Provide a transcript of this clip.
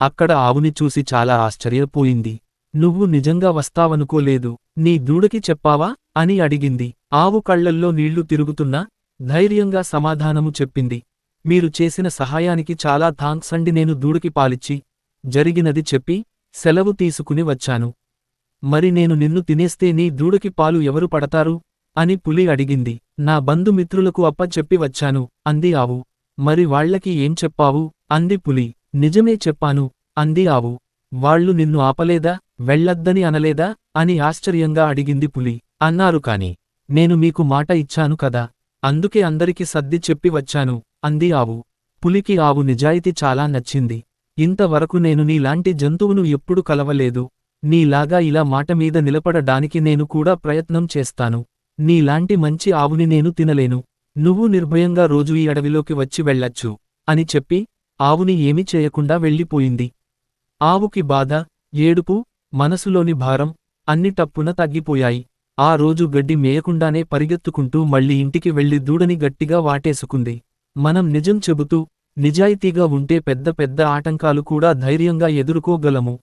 అక్కడ ఆవుని చూసి చాలా ఆశ్చర్యపోయింది. నువ్వు నిజంగా వస్తావనుకోలేదు. నీ దూడకి చెప్పావా? అని అడిగింది. ఆవు కళ్ళల్లో నీళ్ళు తిరుగుతున్నా ధైర్యంగా సమాధానము చెప్పింది. మీరు చేసిన సహాయానికి చాలా థాంక్స్ అండి. నేను దూడకి పాలిచ్చి జరిగినది చెప్పి సెలవు తీసుకుని వచ్చాను. మరి నేను నిన్ను తినేస్తే నీ దూడకి పాలు ఎవరు పడతారు? అని పులి అడిగింది. నా బంధుమిత్రులకు అప్ప చెప్పి వచ్చాను అంది ఆవు. మరి వాళ్ళకి ఏం చెప్పావు? అంది పులి. నిజమే చెప్పాను అంది ఆవు. వాళ్ళు నిన్ను ఆపలేదా వెళ్ళొద్దని అనలేదా అని ఆశ్చర్యంగా అడిగింది పులి. అన్నారు కాని నేను మీకు మాట ఇచ్చాను కదా అందుకే అందరికి సర్ది చెప్పి వచ్చాను అంది ఆవు. పులికి ఆవు నిజాయితీ చాలా నచ్చింది. ఇంతవరకు నేను నీలాంటి జంతువును ఎప్పుడు కలవలేదు నీలాగా ఇలా మాట మీద నిలబడడానికి నేను కూడా ప్రయత్నం చేస్తాను. నీలాంటి మంచి ఆవుని నేను తినలేను నువ్వు నిర్భయంగా రోజు ఈ అడవిలోకి వచ్చి వెళ్ళొచ్చు అని చెప్పి ఆవుని ఏమీ చేయకుండా వెళ్ళిపోయింది. ఆవుకి బాధ ఏడుపు మనసులోని భారం అన్ని టప్పున తగ్గిపోయాయి. ఆ రోజు గడ్డి మేయకుండానే పరిగెత్తుకుంటూ మళ్ళీ ఇంటికి వెళ్ళి దూడని గట్టిగా వాటేసుకుంది. మనం నిజం చెబుతూ నిజాయితీగా ఉంటే పెద్ద పెద్ద ఆటంకాలు కూడా ధైర్యంగా ఎదుర్కోగలము.